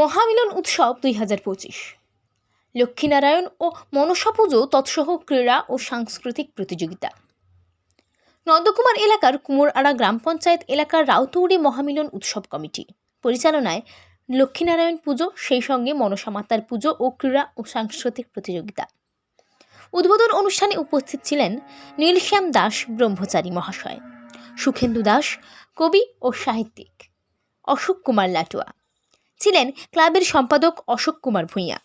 মহামিলন উৎসব দুই হাজার পঁচিশ। লক্ষ্মীনারায়ণ ও মনসা পুজো তৎসহ ক্রীড়া ও সাংস্কৃতিক প্রতিযোগিতা। নন্দকুমার এলাকার কুমোরআড়া গ্রাম পঞ্চায়েত এলাকার রাউতৌড়ি মহামিলন উৎসব কমিটি। পরিচালনায় লক্ষ্মীনারায়ণ পুজো, সেই সঙ্গে মনসা মাতার পুজো ও ক্রীড়া ও সাংস্কৃতিক প্রতিযোগিতা। উদ্বোধন অনুষ্ঠানে উপস্থিত ছিলেন নীলশ্যাম দাস, ব্রহ্মচারী মহাশয়, সুখেন্দু দাস, কবি ও সাহিত্যিক, অশোক কুমার লাটুয়া ছিলেন ক্লাবের সম্পাদক অশোক কুমার ভূঁইয়া।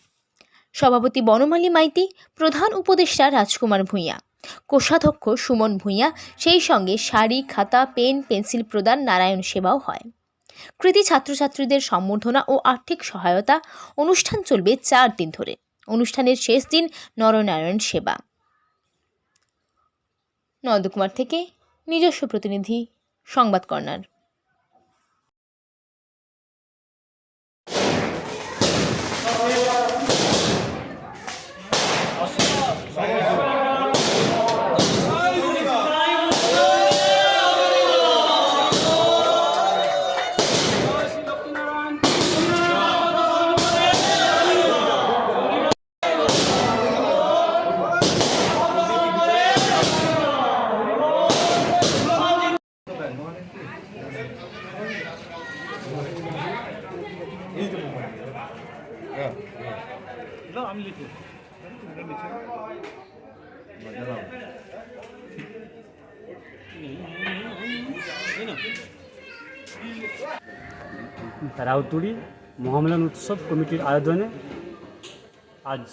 সভাপতি বনমালী মাইতি, প্রধান উপদেষ্টা রাজকুমার ভূঁইয়া। কোষাধ্যক্ষ সুমন ভূঁইয়া, সেই সঙ্গে শাড়ি, খাতা, পেন, পেন্সিল প্রদান, নারায়ণ সেবাও হয়। কৃতি ছাত্রছাত্রীদের সম্বর্ধনা ও আর্থিক সহায়তা, অনুষ্ঠান চলবে চার দিন ধরে। অনুষ্ঠানের শেষ দিন নরনারায়ণ সেবা। নন্দকুমার থেকে নিজস্ব প্রতিনিধি, সংবাদ কর্নার। রাউতুড়ি মহামিলন উৎসব কমিটির আয়োজনে আজ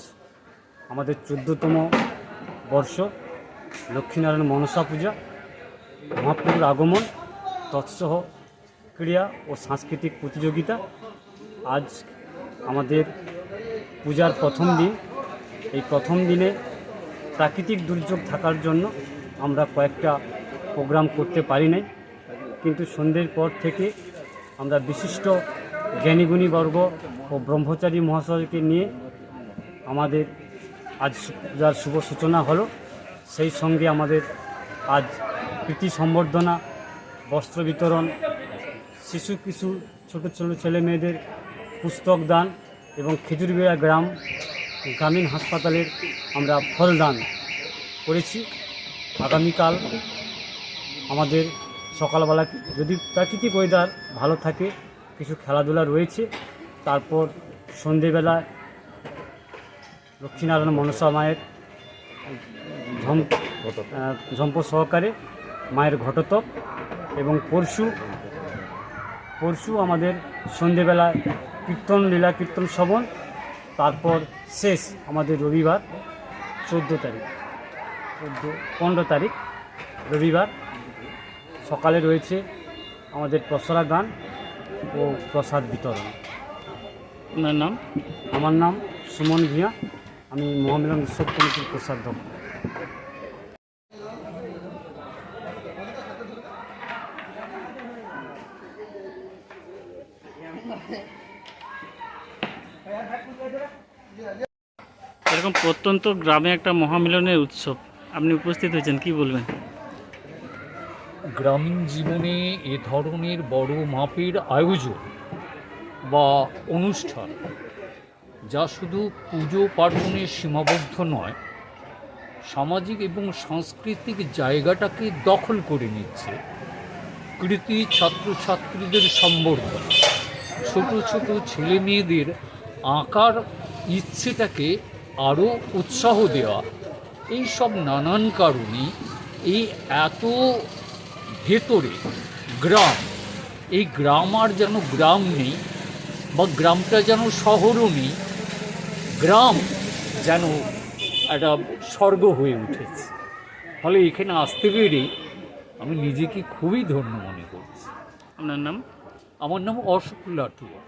আমাদের চোদ্দতম বর্ষ লক্ষ্মীনারায়ণ মনসা পূজা মহাপ্রভুর আগমন তৎসহ ক্রীড়া ও সাংস্কৃতিক প্রতিযোগিতা আজ আমাদের পূজার প্রথম দিন। এই প্রথম দিনে প্রাকৃতিক দুর্যোগ থাকার জন্য আমরা কয়েকটা প্রোগ্রাম করতে পারি নাই। কিন্তু সন্ধ্যের পর থেকে আমরা বিশিষ্ট জ্ঞানীগুণী বর্গ ও ব্রহ্মচারী মহাশয়কে নিয়ে আমাদের আজ পূজার শুভ সূচনা হলো, সেই সঙ্গে আমাদের আজ কৃতি সম্বর্ধনা, বস্ত্র বিতরণ, শিশু কিছু ছোট ছোটো ছেলে মেয়েদের পুস্তক দান এবং খেজুরবেড়া গ্রাম গ্রামীণ হাসপাতালের আমরা ফলদান করেছি। আগামীকাল আমাদের সকালবেলা যদি প্রাকৃতিক ওয়েদার ভালো থাকে, কিছু খেলাধুলা রয়েছে, তারপর সন্ধেবেলায় লক্ষ্মীনারায়ণ মনসা মায়ের ঝম ঝম্প সহকারে মায়ের ঘটতপ এবং পরশু পরশু আমাদের সন্ধেবেলায় কীর্তন লীলা কীর্তন শ্রবণ তারপর শেষ আমাদের রবিবার চোদ্দ তারিখ। চোদ্দ পনেরো তারিখ রবিবার। সকালে রয়েছে আমাদের প্রসরা গান ও প্রসাদ বিতরণ। আপনার নাম? আমার নাম সুমন ভিয়া আমি মহামিলন উৎসব কমিটির কোষাধ্যক্ষ এরকম প্রত্যন্ত গ্রামে একটা মহামিলনের উৎসব। আপনি উপস্থিত হয়েছেন, কি বলবেন? গ্রামীণ জীবনে এ ধরনের বড় মাপের আয়োজন বা অনুষ্ঠান, যা শুধু পুজো পার্বণে সীমাবদ্ধ নয়, সামাজিক এবং সাংস্কৃতিক জায়গাটাকে দখল করে নিচ্ছে কৃতি ছাত্রছাত্রীদের সম্বর্ধনা। ছোট ছোট ছেলে মেয়েদের আঁকার ইচ্ছেটাকে আরও উৎসাহ দেওয়া। এই সব নানান কারণে এই এত ভেতরে গ্রাম এই গ্রাম আর যেন গ্রাম নেই বা গ্রামটা যেন শহরও নেই গ্রাম যেন একটা স্বর্গ হয়ে উঠেছে। ফলে এখানে আসতে পেরে আমি নিজেকে খুবই ধন্য মনে করছি। আপনার নাম? আমার নাম অশোক লাটুয়া।